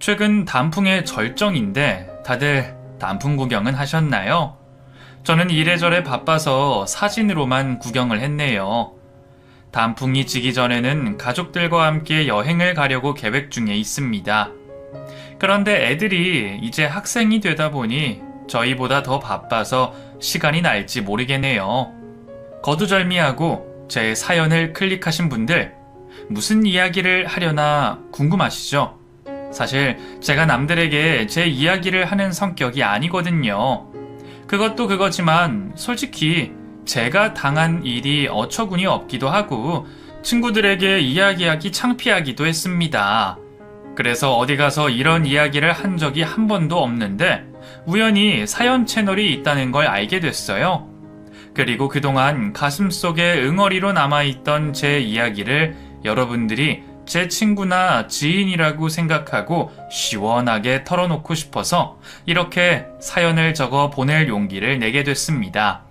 최근 단풍의 절정인데 다들 단풍 구경은 하셨나요? 저는 이래저래 바빠서 사진으로만 구경을 했네요. 단풍이 지기 전에는 가족들과 함께 여행을 가려고 계획 중에 있습니다. 그런데 애들이 이제 학생이 되다 보니 저희보다 더 바빠서 시간이 날지 모르겠네요. 거두절미하고 제 사연을 클릭하신 분들 무슨 이야기를 하려나 궁금하시죠? 사실 제가 남들에게 제 이야기를 하는 성격이 아니거든요. 그것도 그거지만 솔직히 제가 당한 일이 어처구니 없기도 하고 친구들에게 이야기하기 창피하기도 했습니다. 그래서 어디 가서 이런 이야기를 한 적이 한 번도 없는데 우연히 사연 채널이 있다는 걸 알게 됐어요. 그리고 그동안 가슴속에 응어리로 남아있던 제 이야기를 여러분들이 제 친구나 지인이라고 생각하고 시원하게 털어놓고 싶어서 이렇게 사연을 적어 보낼 용기를 내게 됐습니다.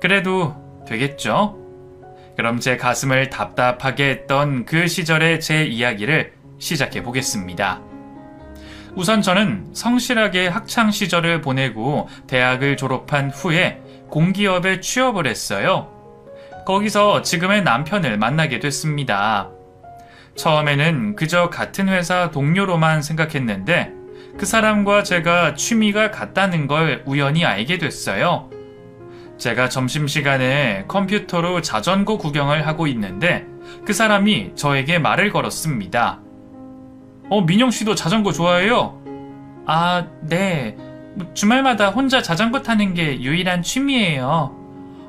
그래도 되겠죠? 그럼 제 가슴을 답답하게 했던 그 시절의 제 이야기를 시작해 보겠습니다. 우선 저는 성실하게 학창 시절을 보내고 대학을 졸업한 후에 공기업에 취업을 했어요. 거기서 지금의 남편을 만나게 됐습니다. 처음에는 그저 같은 회사 동료로만 생각했는데 그 사람과 제가 취미가 같다는 걸 우연히 알게 됐어요. 제가 점심시간에 컴퓨터로 자전거 구경을 하고 있는데 그 사람이 저에게 말을 걸었습니다. 어, 민영 씨도 자전거 좋아해요? 아, 네. 뭐 주말마다 혼자 자전거 타는 게 유일한 취미예요.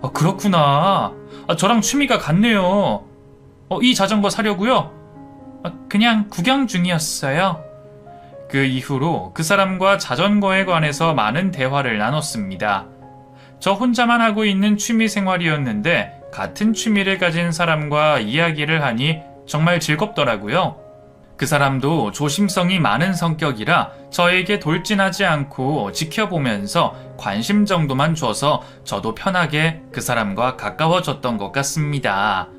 아, 그렇구나. 아, 저랑 취미가 같네요. 어, 이 자전거 사려고요? 아, 그냥 구경 중이었어요. 그 이후로 그 사람과 자전거에 관해서 많은 대화를 나눴습니다. 저 혼자만 하고 있는 취미 생활이었는데 같은 취미를 가진 사람과 이야기를 하니 정말 즐겁더라고요. 그 사람도 조심성이 많은 성격이라 저에게 돌진하지 않고 지켜보면서 관심 정도만 줘서 저도 편하게 그 사람과 가까워졌던 것 같습니다.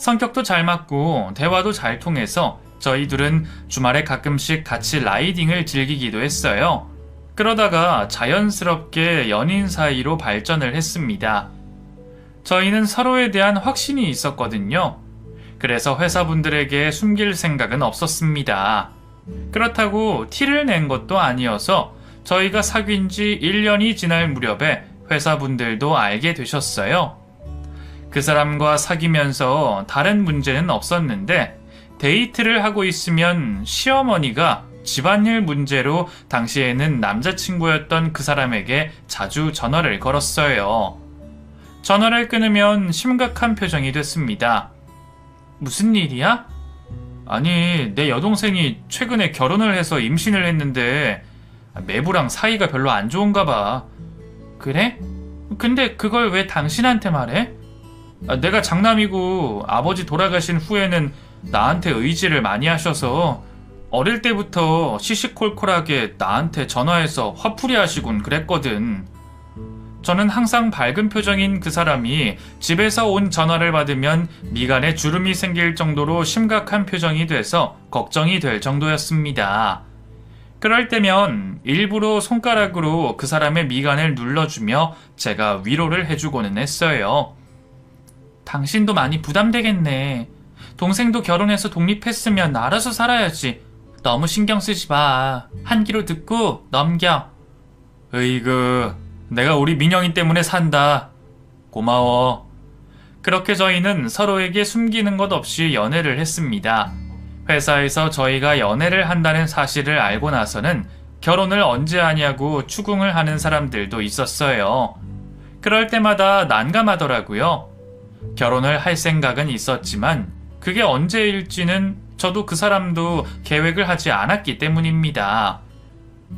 성격도 잘 맞고 대화도 잘 통해서 저희 둘은 주말에 가끔씩 같이 라이딩을 즐기기도 했어요. 그러다가 자연스럽게 연인 사이로 발전을 했습니다. 저희는 서로에 대한 확신이 있었거든요. 그래서 회사분들에게 숨길 생각은 없었습니다. 그렇다고 티를 낸 것도 아니어서 저희가 사귄 지 1년이 지날 무렵에 회사분들도 알게 되셨어요. 그 사람과 사귀면서 다른 문제는 없었는데 데이트를 하고 있으면 시어머니가 집안일 문제로 당시에는 남자친구였던 그 사람에게 자주 전화를 걸었어요. 전화를 끊으면 심각한 표정이 됐습니다. 무슨 일이야? 아니, 내 여동생이 최근에 결혼을 해서 임신을 했는데 매부랑 사이가 별로 안 좋은가 봐. 그래? 근데 그걸 왜 당신한테 말해? 아, 내가 장남이고 아버지 돌아가신 후에는 나한테 의지를 많이 하셔서 어릴 때부터 시시콜콜하게 나한테 전화해서 화풀이 하시곤 그랬거든. 저는 항상 밝은 표정인 그 사람이 집에서 온 전화를 받으면 미간에 주름이 생길 정도로 심각한 표정이 돼서 걱정이 될 정도였습니다. 그럴 때면 일부러 손가락으로 그 사람의 미간을 눌러주며 제가 위로를 해주고는 했어요. 당신도 많이 부담되겠네. 동생도 결혼해서 독립했으면 알아서 살아야지. 너무 신경 쓰지 마. 한 귀로 듣고 넘겨. 으이그, 내가 우리 민영이 때문에 산다. 고마워. 그렇게 저희는 서로에게 숨기는 것 없이 연애를 했습니다. 회사에서 저희가 연애를 한다는 사실을 알고 나서는 결혼을 언제 하냐고 추궁을 하는 사람들도 있었어요. 그럴 때마다 난감하더라고요. 결혼을 할 생각은 있었지만 그게 언제일지는 저도 그 사람도 계획을 하지 않았기 때문입니다.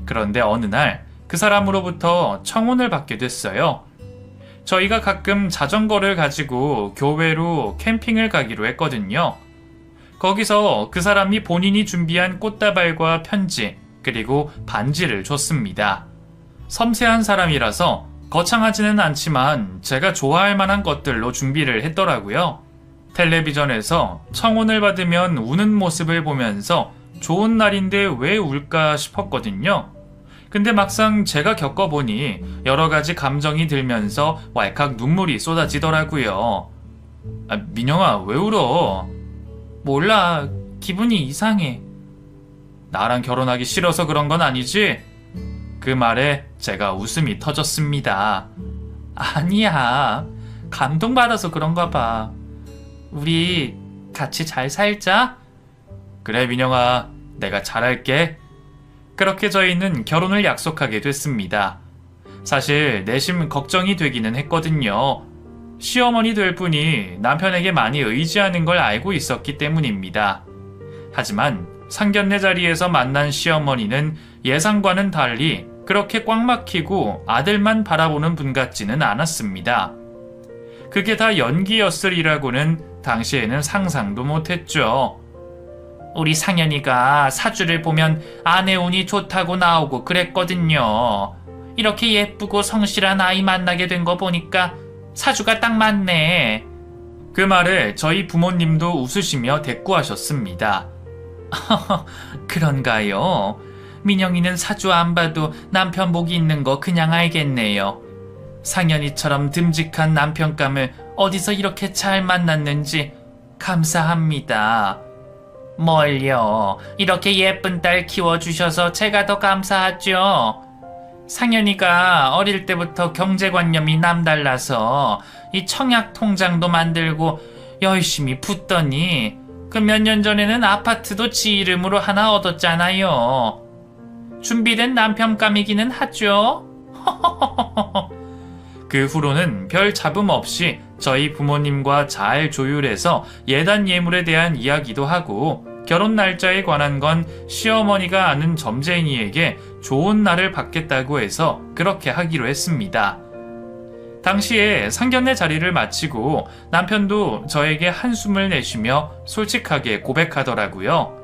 그런데 어느 날 그 사람으로부터 청혼을 받게 됐어요. 저희가 가끔 자전거를 가지고 교외로 캠핑을 가기로 했거든요. 거기서 그 사람이 본인이 준비한 꽃다발과 편지, 그리고 반지를 줬습니다. 섬세한 사람이라서 거창하지는 않지만 제가 좋아할 만한 것들로 준비를 했더라고요. 텔레비전에서 청혼을 받으면 우는 모습을 보면서 좋은 날인데 왜 울까 싶었거든요. 근데 막상 제가 겪어보니 여러 가지 감정이 들면서 왈칵 눈물이 쏟아지더라고요. 아, 민영아, 왜 울어? 몰라. 기분이 이상해. 나랑 결혼하기 싫어서 그런 건 아니지? 그 말에 제가 웃음이 터졌습니다. 아니야. 감동받아서 그런가 봐. 우리 같이 잘 살자? 그래, 민영아. 내가 잘할게. 그렇게 저희는 결혼을 약속하게 됐습니다. 사실 내심 걱정이 되기는 했거든요. 시어머니 될 분이 남편에게 많이 의지하는 걸 알고 있었기 때문입니다. 하지만 상견례 자리에서 만난 시어머니는 예상과는 달리 그렇게 꽉 막히고 아들만 바라보는 분 같지는 않았습니다. 그게 다 연기였으리라고는 당시에는 상상도 못했죠. 우리 상현이가 사주를 보면 아내 운이 좋다고 나오고 그랬거든요. 이렇게 예쁘고 성실한 아이 만나게 된 거 보니까 사주가 딱 맞네. 그 말에 저희 부모님도 웃으시며 대꾸하셨습니다. 그런가요? 민영이는 사주 안 봐도 남편 복이 있는 거 그냥 알겠네요. 상현이처럼 듬직한 남편감을 어디서 이렇게 잘 만났는지 감사합니다. 뭘요? 이렇게 예쁜 딸 키워주셔서 제가 더 감사하죠. 상현이가 어릴 때부터 경제관념이 남달라서 이 청약 통장도 만들고 열심히 붙더니 그 몇 년 전에는 아파트도 지 이름으로 하나 얻었잖아요. 준비된 남편감이기는 하죠. 그 후로는 별 잡음 없이 저희 부모님과 잘 조율해서 예단 예물에 대한 이야기도 하고 결혼 날짜에 관한 건 시어머니가 아는 점쟁이에게 좋은 날을 받겠다고 해서 그렇게 하기로 했습니다. 당시에 상견례 자리를 마치고 남편도 저에게 한숨을 내쉬며 솔직하게 고백하더라고요.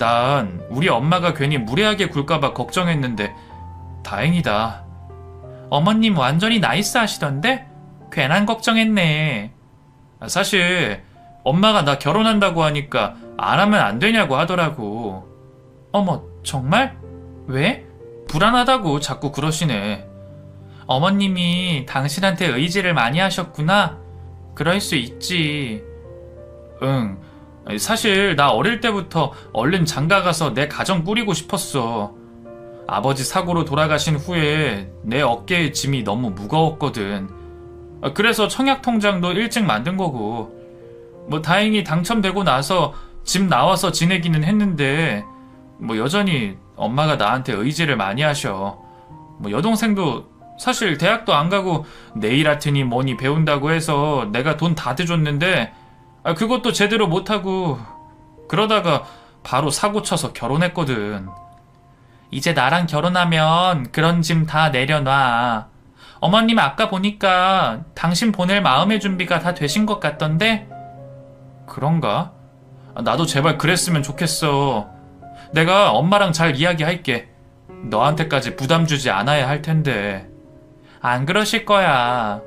난 우리 엄마가 괜히 무례하게 굴까봐 걱정했는데 다행이다. 어머님 완전히 나이스 하시던데? 괜한 걱정했네. 사실 엄마가 나 결혼한다고 하니까 안 하면 안 되냐고 하더라고. 어머, 정말? 왜? 불안하다고 자꾸 그러시네. 어머님이 당신한테 의지를 많이 하셨구나? 그럴 수 있지. 응. 사실 나 어릴 때부터 얼른 장가 가서 내 가정 꾸리고 싶었어. 아버지 사고로 돌아가신 후에 내 어깨에 짐이 너무 무거웠거든. 그래서 청약 통장도 일찍 만든 거고. 뭐 다행히 당첨되고 나서 집 나와서 지내기는 했는데 뭐 여전히 엄마가 나한테 의지를 많이 하셔. 뭐 여동생도 사실 대학도 안 가고 네일 아트니 뭐니 배운다고 해서 내가 돈 다 대줬는데 아, 그것도 제대로 못하고 그러다가 바로 사고 쳐서 결혼했거든. 이제 나랑 결혼하면 그런 짐 다 내려놔. 어머님 아까 보니까 당신 보낼 마음의 준비가 다 되신 것 같던데? 그런가? 아, 나도 제발 그랬으면 좋겠어. 내가 엄마랑 잘 이야기할게. 너한테까지 부담 주지 않아야 할 텐데. 안 그러실 거야.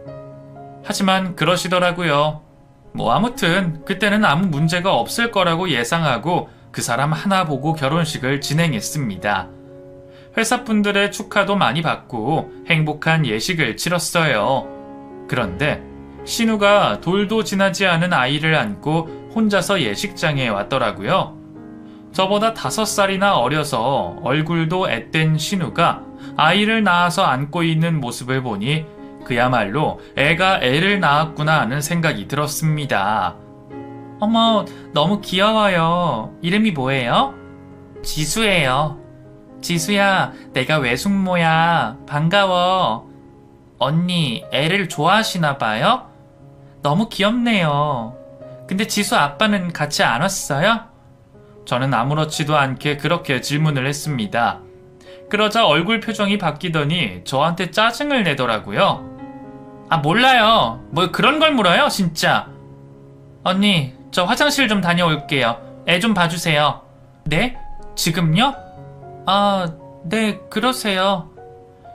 하지만 그러시더라고요. 뭐 아무튼 그때는 아무 문제가 없을 거라고 예상하고 그 사람 하나 보고 결혼식을 진행했습니다. 회사 분들의 축하도 많이 받고 행복한 예식을 치렀어요. 그런데 신우가 돌도 지나지 않은 아이를 안고 혼자서 예식장에 왔더라고요. 저보다 다섯 살이나 어려서 얼굴도 앳된 신우가 아이를 낳아서 안고 있는 모습을 보니 그야말로 애가 애를 낳았구나 하는 생각이 들었습니다. 어머, 너무 귀여워요. 이름이 뭐예요? 지수예요. 지수야, 내가 외숙모야. 반가워. 언니, 애를 좋아하시나 봐요? 너무 귀엽네요. 근데 지수 아빠는 같이 안 왔어요? 저는 아무렇지도 않게 그렇게 질문을 했습니다. 그러자 얼굴 표정이 바뀌더니 저한테 짜증을 내더라고요. 아, 몰라요. 뭐 그런 걸 물어요, 진짜. 언니, 저 화장실 좀 다녀올게요. 애 좀 봐주세요. 네? 지금요? 아, 네, 그러세요.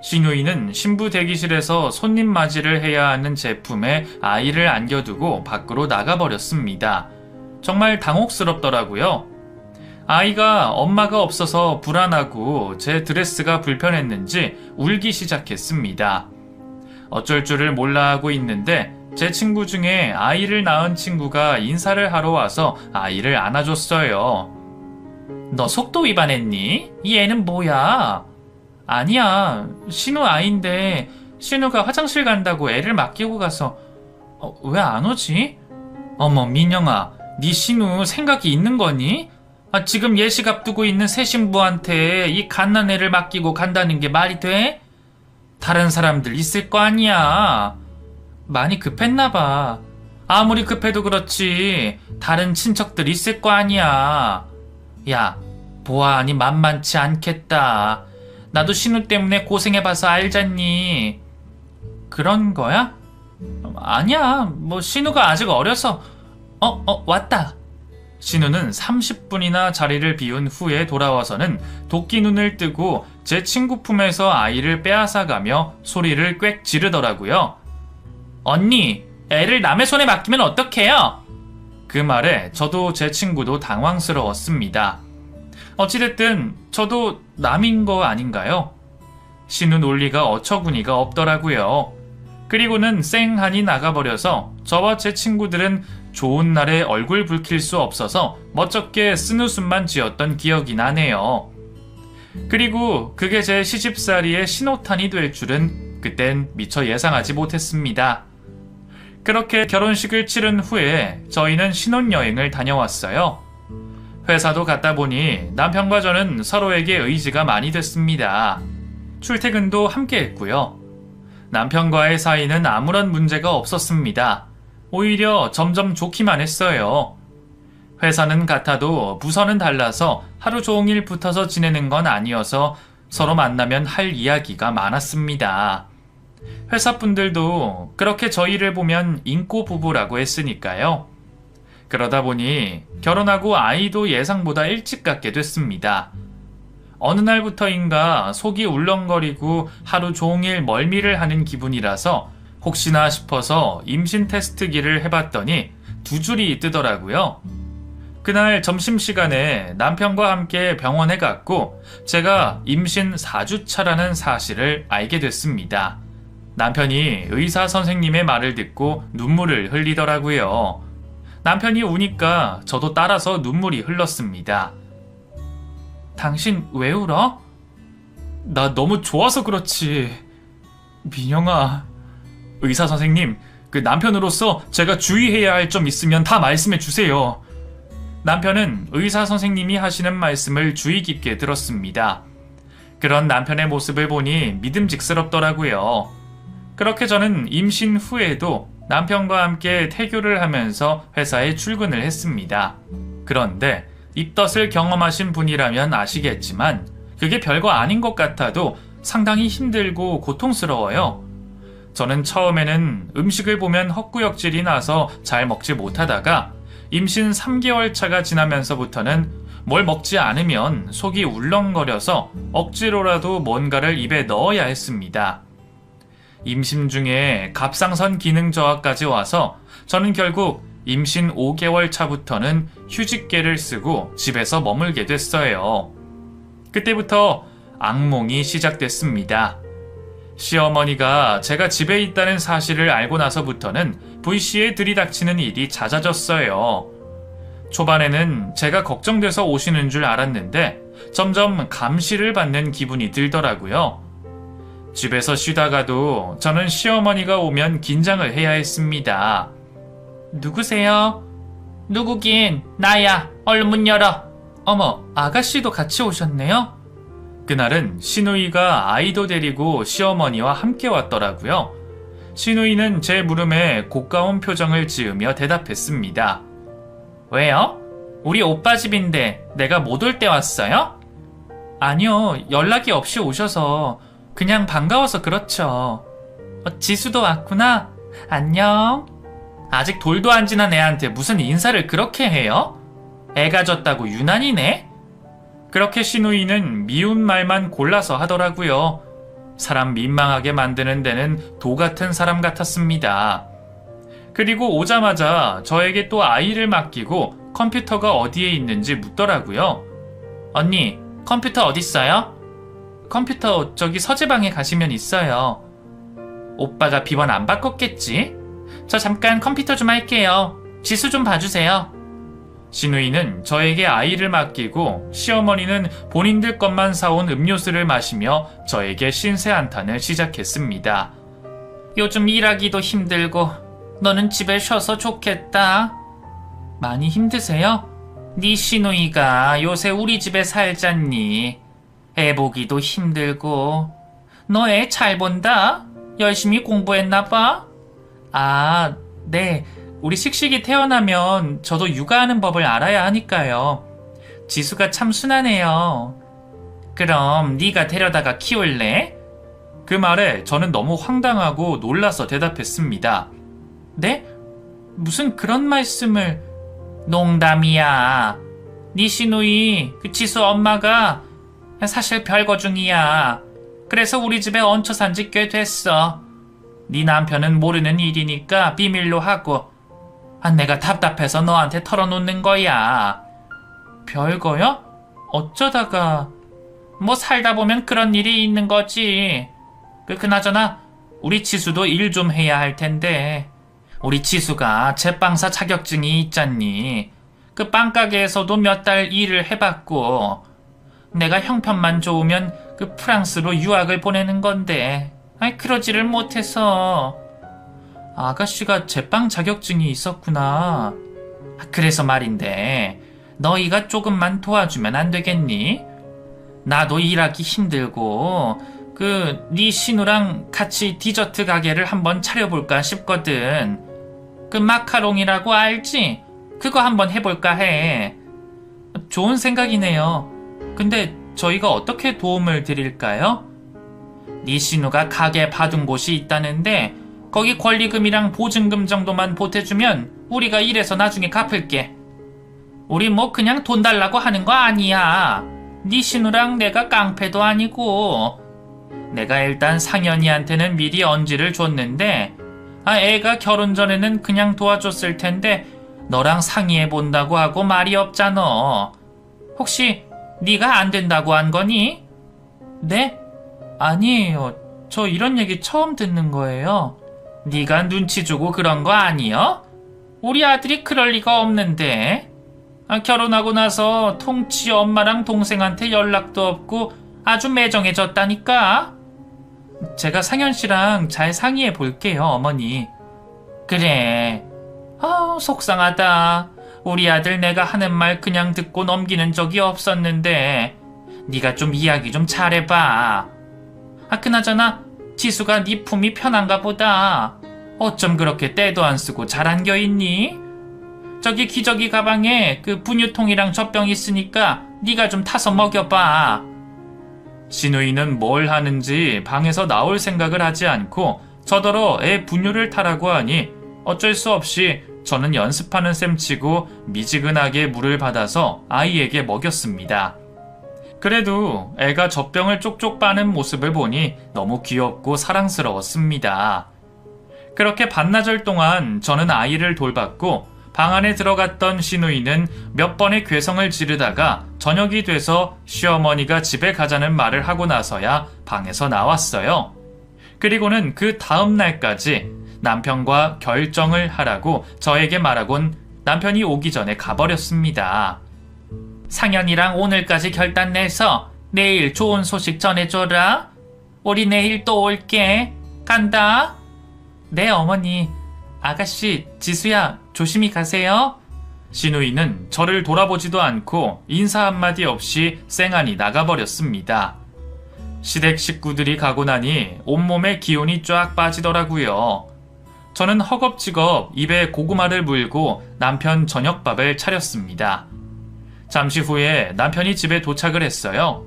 신우이는 신부 대기실에서 손님 맞이를 해야 하는 제품에 아이를 안겨두고 밖으로 나가버렸습니다. 정말 당혹스럽더라고요. 아이가 엄마가 없어서 불안하고 제 드레스가 불편했는지 울기 시작했습니다. 어쩔 줄을 몰라 하고 있는데 제 친구 중에 아이를 낳은 친구가 인사를 하러 와서 아이를 안아줬어요. 너 속도 위반했니? 이 애는 뭐야? 아니야. 신우 아인데 신우가 화장실 간다고 애를 맡기고 가서 어, 왜 안 오지? 어머 민영아, 네 신우 생각이 있는 거니? 아, 지금 예식 앞두고 있는 새 신부한테 이 갓난 애를 맡기고 간다는 게 말이 돼? 다른 사람들 있을 거 아니야. 많이 급했나 봐. 아무리 급해도 그렇지. 다른 친척들 있을 거 아니야. 야, 보아하니 만만치 않겠다. 나도 신우 때문에 고생해봐서 알잖니. 그런 거야? 아니야. 뭐 신우가 아직 어려서. 어, 어, 왔다. 신우는 30분이나 자리를 비운 후에 돌아와서는 도끼 눈을 뜨고 제 친구 품에서 아이를 빼앗아가며 소리를 꽥 지르더라고요. 언니, 애를 남의 손에 맡기면 어떡해요? 그 말에 저도 제 친구도 당황스러웠습니다. 어찌됐든 저도 남인 거 아닌가요? 신우 논리가 어처구니가 없더라고요. 그리고는 쌩하니 나가버려서 저와 제 친구들은 좋은 날에 얼굴 붉힐 수 없어서 멋쩍게 쓴 웃음만 지었던 기억이 나네요. 그리고 그게 제 시집살이의 신호탄이 될 줄은 그땐 미처 예상하지 못했습니다. 그렇게 결혼식을 치른 후에 저희는 신혼여행을 다녀왔어요. 회사도 갔다 보니 남편과 저는 서로에게 의지가 많이 됐습니다. 출퇴근도 함께 했고요. 남편과의 사이는 아무런 문제가 없었습니다. 오히려 점점 좋기만 했어요. 회사는 같아도 부서는 달라서 하루 종일 붙어서 지내는 건 아니어서 서로 만나면 할 이야기가 많았습니다. 회사 분들도 그렇게 저희를 보면 인꼬 부부라고 했으니까요. 그러다 보니 결혼하고 아이도 예상보다 일찍 갖게 됐습니다. 어느 날부터인가 속이 울렁거리고 하루 종일 멀미를 하는 기분이라서 혹시나 싶어서 임신 테스트기를 해봤더니 두 줄이 뜨더라고요. 그날 점심시간에 남편과 함께 병원에 갔고 제가 임신 4주차라는 사실을 알게 됐습니다. 남편이 의사 선생님의 말을 듣고 눈물을 흘리더라고요. 남편이 우니까 저도 따라서 눈물이 흘렀습니다. 당신 왜 울어? 나 너무 좋아서 그렇지. 민영아. 의사 선생님, 그 남편으로서 제가 주의해야 할 점 있으면 다 말씀해 주세요. 남편은 의사 선생님이 하시는 말씀을 주의 깊게 들었습니다. 그런 남편의 모습을 보니 믿음직스럽더라고요. 그렇게 저는 임신 후에도 남편과 함께 태교를 하면서 회사에 출근을 했습니다. 그런데 입덧을 경험하신 분이라면 아시겠지만 그게 별거 아닌 것 같아도 상당히 힘들고 고통스러워요. 저는 처음에는 음식을 보면 헛구역질이 나서 잘 먹지 못하다가 임신 3개월 차가 지나면서부터는 뭘 먹지 않으면 속이 울렁거려서 억지로라도 뭔가를 입에 넣어야 했습니다. 임신 중에 갑상선 기능 저하까지 와서 저는 결국 임신 5개월 차부터는 휴직계를 쓰고 집에서 머물게 됐어요. 그때부터 악몽이 시작됐습니다. 시어머니가 제가 집에 있다는 사실을 알고 나서부터는 V씨에 들이닥치는 일이 잦아졌어요. 초반에는 제가 걱정돼서 오시는 줄 알았는데 점점 감시를 받는 기분이 들더라고요. 집에서 쉬다가도 저는 시어머니가 오면 긴장을 해야 했습니다. 누구세요? 누구긴 나야. 얼른 문 열어. 어머, 아가씨도 같이 오셨네요? 그날은 신우이가 아이도 데리고 시어머니와 함께 왔더라고요. 신우이는 제 물음에 고가운 표정을 지으며 대답했습니다. 왜요? 우리 오빠 집인데 내가 못 올 때 왔어요? 아니요, 연락이 없이 오셔서 그냥 반가워서 그렇죠. 어, 지수도 왔구나. 안녕. 아직 돌도 안 지난 애한테 무슨 인사를 그렇게 해요? 애가 졌다고 유난이네? 그렇게 신우이는 미운 말만 골라서 하더라고요. 사람 민망하게 만드는 데는 도 같은 사람 같았습니다. 그리고 오자마자 저에게 또 아이를 맡기고 컴퓨터가 어디에 있는지 묻더라고요. 언니, 컴퓨터 어딨어요? 컴퓨터 저기 서재방에 가시면 있어요. 오빠가 비번 안 바꿨겠지? 저 잠깐 컴퓨터 좀 할게요. 지수 좀 봐주세요. 신우이는 저에게 아이를 맡기고 시어머니는 본인들 것만 사온 음료수를 마시며 저에게 신세 한탄을 시작했습니다. 요즘 일하기도 힘들고 너는 집에 쉬어서 좋겠다. 많이 힘드세요? 네 시누이가 요새 우리 집에 살잖니. 애 보기도 힘들고 너 애 잘 본다? 열심히 공부했나 봐? 아, 네. 우리 식식이 태어나면 저도 육아하는 법을 알아야 하니까요. 지수가 참 순하네요. 그럼 네가 데려다가 키울래? 그 말에 저는 너무 황당하고 놀라서 대답했습니다. 네? 무슨 그런 말씀을... 농담이야. 네 시누이, 그 지수 엄마가 사실 별거 중이야. 그래서 우리 집에 얹혀 산지 꽤 됐어. 네 남편은 모르는 일이니까 비밀로 하고 아, 내가 답답해서 너한테 털어놓는 거야. 별거요? 어쩌다가 뭐 살다 보면 그런 일이 있는 거지. 그 그나저나 우리 지수도 일 좀 해야 할 텐데 우리 지수가 제빵사 자격증이 있잖니. 그 빵가게에서도 몇 달 일을 해봤고 내가 형편만 좋으면 그 프랑스로 유학을 보내는 건데 아이 그러지를 못해서 아가씨가 제빵 자격증이 있었구나. 그래서 말인데 너희가 조금만 도와주면 안 되겠니? 나도 일하기 힘들고 그 네 신우랑 같이 디저트 가게를 한번 차려볼까 싶거든. 그 마카롱이라고 알지? 그거 한번 해볼까 해. 좋은 생각이네요. 근데 저희가 어떻게 도움을 드릴까요? 네 신우가 가게 받은 곳이 있다는데 거기 권리금이랑 보증금 정도만 보태주면 우리가 일해서 나중에 갚을게. 우리 뭐 그냥 돈 달라고 하는 거 아니야. 네 신우랑 내가 깡패도 아니고. 내가 일단 상현이한테는 미리 언지를 줬는데 아 애가 결혼 전에는 그냥 도와줬을 텐데 너랑 상의해 본다고 하고 말이 없잖아. 혹시 네가 안 된다고 한 거니? 네? 아니에요. 저 이런 얘기 처음 듣는 거예요. 네가 눈치 주고 그런 거 아니여? 우리 아들이 그럴 리가 없는데. 아, 결혼하고 나서 통치 엄마랑 동생한테 연락도 없고 아주 매정해졌다니까. 제가 상현 씨랑 잘 상의해 볼게요, 어머니. 그래. 아, 속상하다. 우리 아들 내가 하는 말 그냥 듣고 넘기는 적이 없었는데 네가 좀 이야기 좀 잘해봐. 아, 그나저나 지수가 네 품이 편한가 보다. 어쩜 그렇게 때도 안 쓰고 잘 안겨 있니? 저기 기저귀 가방에 그 분유통이랑 젖병 있으니까 네가 좀 타서 먹여봐. 신우이는 뭘 하는지 방에서 나올 생각을 하지 않고 저더러 애 분유를 타라고 하니 어쩔 수 없이 저는 연습하는 셈치고 미지근하게 물을 받아서 아이에게 먹였습니다. 그래도 애가 젖병을 쪽쪽 빠는 모습을 보니 너무 귀엽고 사랑스러웠습니다. 그렇게 반나절 동안 저는 아이를 돌봤고 방 안에 들어갔던 시누이는 몇 번의 괴성을 지르다가 저녁이 돼서 시어머니가 집에 가자는 말을 하고 나서야 방에서 나왔어요. 그리고는 그 다음 날까지 남편과 결정을 하라고 저에게 말하곤 남편이 오기 전에 가버렸습니다. 상현이랑 오늘까지 결단 내서 내일 좋은 소식 전해줘라. 우리 내일 또 올게. 간다. 네, 어머니. 아가씨, 지수야, 조심히 가세요. 신우이는 저를 돌아보지도 않고 인사 한마디 없이 쌩안이 나가버렸습니다. 시댁 식구들이 가고 나니 온몸에 기운이 쫙 빠지더라고요. 저는 허겁지겁 입에 고구마를 물고 남편 저녁밥을 차렸습니다. 잠시 후에 남편이 집에 도착을 했어요.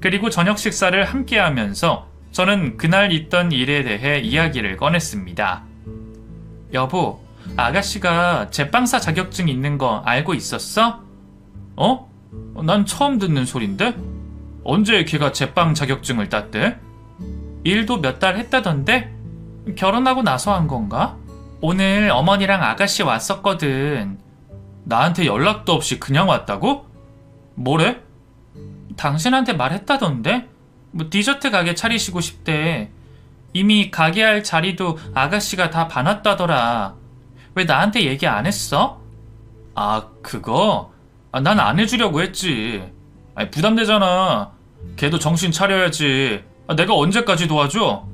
그리고 저녁 식사를 함께 하면서 저는 그날 있던 일에 대해 이야기를 꺼냈습니다. 여보, 아가씨가 제빵사 자격증 있는 거 알고 있었어? 어? 난 처음 듣는 소린데? 언제 걔가 제빵 자격증을 땄대? 일도 몇 달 했다던데? 결혼하고 나서 한 건가? 오늘 어머니랑 아가씨 왔었거든. 나한테 연락도 없이 그냥 왔다고? 뭐래? 당신한테 말했다던데? 뭐 디저트 가게 차리시고 싶대. 이미 가게 할 자리도 아가씨가 다 봐놨다더라. 왜 나한테 얘기 안 했어? 아, 그거? 아, 난 안 해주려고 했지. 아니, 부담되잖아. 걔도 정신 차려야지. 아, 내가 언제까지 도와줘?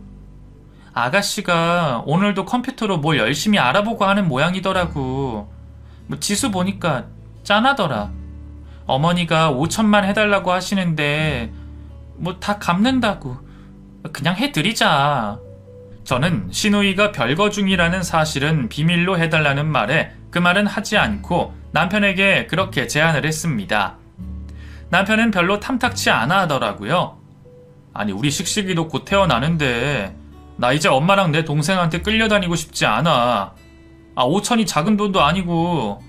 아가씨가 오늘도 컴퓨터로 뭘 열심히 알아보고 하는 모양이더라고. 뭐 지수 보니까 짠하더라. 어머니가 5천만 해달라고 하시는데 뭐 다 갚는다고. 그냥 해드리자. 저는 신우이가 별거 중이라는 사실은 비밀로 해달라는 말에 그 말은 하지 않고 남편에게 그렇게 제안을 했습니다. 남편은 별로 탐탁치 않아 하더라고요. 아니, 우리 식식이도 곧 태어나는데, 나 이제 엄마랑 내 동생한테 끌려다니고 싶지 않아. 아, 5천이 작은 돈도 아니고,